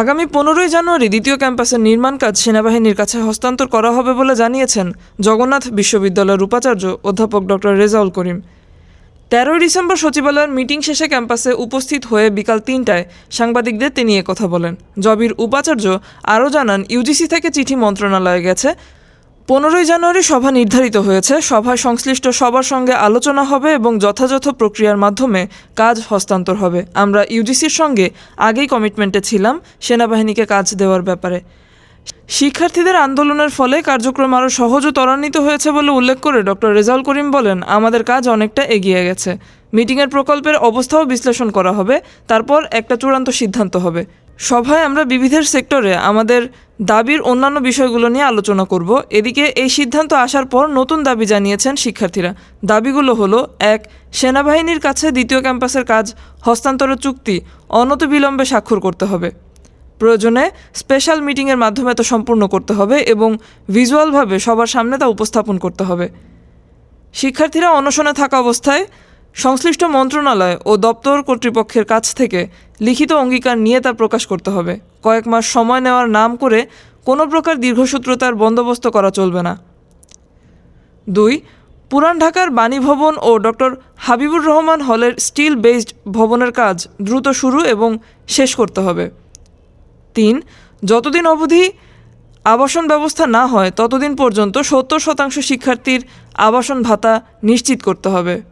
আগামী পনেরোই জানুয়ারি দ্বিতীয় ক্যাম্পাসের নির্মাণ কাজ সেনাবাহিনীর কাছে হস্তান্তর করা হবে বলে জানিয়েছেন জগন্নাথ বিশ্ববিদ্যালয়ের উপাচার্য অধ্যাপক ডক্টর রেজাউল করিম। তেরোই ডিসেম্বর সচিবালয়ের মিটিং শেষে ক্যাম্পাসে উপস্থিত হয়ে বিকাল তিনটায় সাংবাদিকদের তিনি কথা বলেন। জবির উপাচার্য আরও জানান, ইউজিসি থেকে চিঠি মন্ত্রণালয়ে গেছে। পনেরোই জানুয়ারি সভা নির্ধারিত হয়েছে। সভায় সংশ্লিষ্ট সবার সঙ্গে আলোচনা হবে এবং যথাযথ প্রক্রিয়ার মাধ্যমে কাজ হস্তান্তর হবে। আমরা ইউজিসির সঙ্গে আগেই কমিটমেন্টে ছিলাম, সেনাবাহিনীকে কাজ দেওয়ার ব্যাপারে। শিক্ষার্থীদের আন্দোলনের ফলে কার্যক্রম আরও সহজ ও ত্বরান্বিত হয়েছে বলে উল্লেখ করে ডক্টর রেজাউল করিম বলেন, আমাদের কাজ অনেকটা এগিয়ে গেছে। মিটিংয়ের প্রকল্পের অবস্থাও বিশ্লেষণ করা হবে, তারপর একটা চূড়ান্ত সিদ্ধান্ত হবে। সভায় আমরা বিবিধের সেক্টরে আমাদের দাবির অন্যান্য বিষয়গুলো নিয়ে আলোচনা করব। এদিকে এই সিদ্ধান্ত আসার পর নতুন দাবি জানিয়েছেন শিক্ষার্থীরা। দাবিগুলো হলো, এক, সেনাবাহিনীর কাছে দ্বিতীয় ক্যাম্পাসের কাজ, হস্তান্তরের চুক্তি অনতিবিলম্বে স্বাক্ষর করতে হবে। প্রয়োজনে স্পেশাল মিটিংয়ের মাধ্যমে তা সম্পূর্ণ করতে হবে এবং ভিজুয়ালভাবে সবার সামনে তা উপস্থাপন করতে হবে। শিক্ষার্থীরা অনশনে থাকা অবস্থায় সংশ্লিষ্ট মন্ত্রণালয় ও দপ্তর কর্তৃপক্ষের কাছ থেকে লিখিত অঙ্গীকার নিয়ে তা প্রকাশ করতে হবে। কয়েক মাস সময় নেওয়ার নাম করে কোনো প্রকার দীর্ঘসূত্রতার বন্দোবস্ত করা চলবে না। দুই, পুরান ঢাকার বাণী ভবন ও ডক্টর হাবিবুর রহমান হলের স্টিল বেসড ভবনের কাজ দ্রুত শুরু এবং শেষ করতে হবে। তিন, যতদিন অবধি আবাসন ব্যবস্থা না হয়, ততদিন পর্যন্ত সত্তর শতাংশ শিক্ষার্থীর আবাসন ভাতা নিশ্চিত করতে হবে।